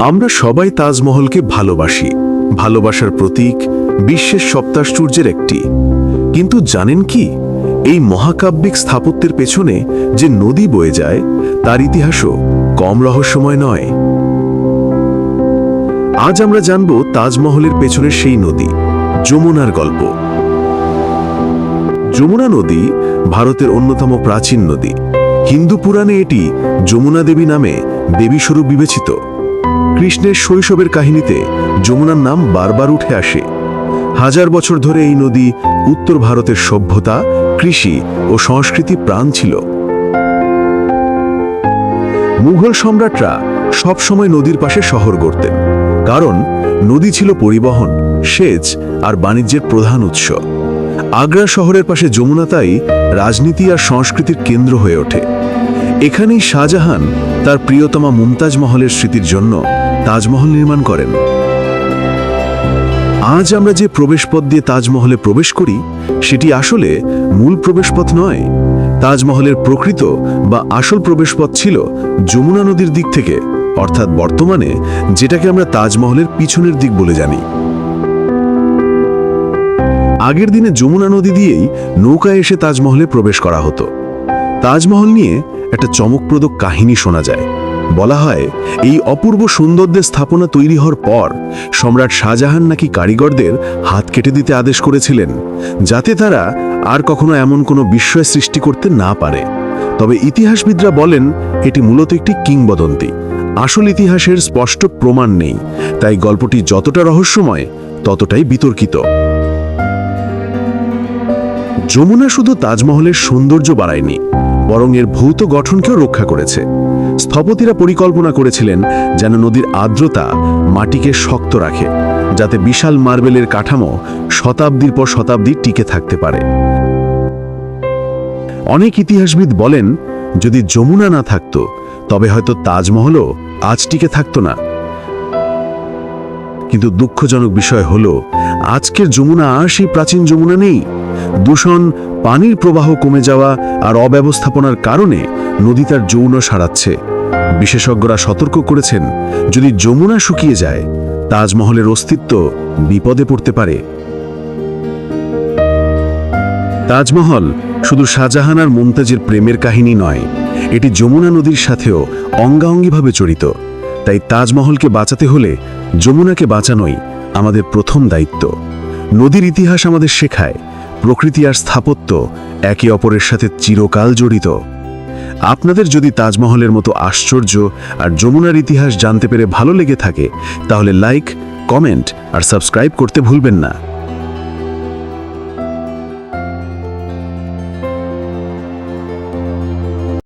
আমরা সবাই তাজমহলকে ভালোবাসি। ভালোবাসার প্রতীক বিশ্বের সপ্তাশ্চর্যের একটি। কিন্তু জানেন কি? এই মহাকাব্যিক স্থাপত্যের পেছনে যে নদী বয়ে যায়, তার ইতিহাসও কম রহস্যময় নয়। আজ আমরা জানব তাজমহলের পেছনের সেই নদী, যমুনার গল্প। যমুনা নদী ভারতের অন্যতম প্রাচীন নদী। হিন্দু পুরাণে এটি যমুনা দেবী নামে দেবীস্বরূপ বিবেচিত। কৃষ্ণের শৈশবের কাহিনীতে যমুনার নাম বারবার উঠে আসে। হাজার বছর ধরে এই নদী উত্তর ভারতের সভ্যতা, কৃষি ও সংস্কৃতি প্রাণ ছিল। মুঘল সম্রাটরা সবসময় নদীর পাশে শহর গড়তেন, কারণ নদী ছিল পরিবহন, সেচ আর বাণিজ্যের প্রধান উৎস। আগ্রা শহরের পাশে যমুনা তাই রাজনীতি আর সংস্কৃতির কেন্দ্র হয়ে ওঠে। এখানেই শাহজাহান তার প্রিয়তমা মুমতাজ মহলের স্মৃতির জন্য তাজমহল নির্মাণ করেন। আজ আমরা যে প্রবেশপথ দিয়ে তাজমহলে প্রবেশ করি, সেটি আসলে মূল প্রবেশপথ নয়। তাজমহলের প্রকৃত বা আসল প্রবেশপথ ছিল যমুনা নদীর দিক থেকে, অর্থাৎ বর্তমানে যেটাকে আমরা তাজমহলের পিছনের দিক বলে জানি। আগের দিনে যমুনা নদী দিয়েই নৌকায় এসে তাজমহলে প্রবেশ করা হতো। তাজমহল নিয়ে একটা চমকপ্রদ কাহিনী শোনা যায়। বলা হয়, এই অপূর্ব সৌন্দর্যের স্থাপনা তৈরি হওয়ার পর সম্রাট শাহজাহান নাকি কারিগরদের হাত কেটে দিতে আদেশ করেছিলেন, যাতে তারা আর কখনো এমন কোনো বিস্ময় সৃষ্টি করতে না পারে। তবে ইতিহাসবিদরা বলেন, এটি মূলত একটি কিংবদন্তি। আসল ইতিহাসের স্পষ্ট প্রমাণ নেই, তাই গল্পটি যতটা রহস্যময়, ততটাই বিতর্কিত। যমুনা শুধু তাজমহলের সৌন্দর্য বাড়ায়নি বরং এর ভৌত গঠনকেও রক্ষা করেছে। স্থপতিরা পরিকল্পনা করেছিলেন যেন নদীর আর্দ্রতা মাটিকে শক্ত রাখে, যাতে বিশাল মার্বেলের কাঠামো শতাব্দীর পর শতাব্দী টিকে থাকতে পারে। অনেক ইতিহাসবিদ বলেন, যদি যমুনা না থাকত, তবে হয়তো তাজমহলও আজ টিকে থাকত না। কিন্তু দুঃখজনক বিষয় হলো, আজকের যমুনা আর সেই প্রাচীন যমুনা নেই। দূষণ, পানির প্রবাহ কমে যাওয়া আর অব্যবস্থাপনার কারণে নদী তার যৌন সারাচ্ছে। বিশেষজ্ঞরা সতর্ক করেছেন, যদি যমুনা শুকিয়ে যায়, তাজমহলের অস্তিত্ব বিপদে পড়তে পারে। তাজমহল শুধু শাহজাহান আর মুমতাজের প্রেমের কাহিনী নয়, এটি যমুনা নদীর সাথেও অঙ্গাঙ্গিভাবে জড়িত। তাই তাজমহলকে বাঁচাতে হলে যমুনাকে বাঁচানোই আমাদের প্রথম দায়িত্ব। নদীর ইতিহাস আমাদের শেখায় প্রকৃতি আর স্থাপত্য একে অপরের সাথে চিরকাল জড়িত। আপনাদের যদি তাজমহলের মতো আশ্চর্য আর যমুনার ইতিহাস জানতে পেরে ভালো লেগে থাকে, তাহলে লাইক কমেন্ট আর সাবস্ক্রাইব করতে ভুলবেন না।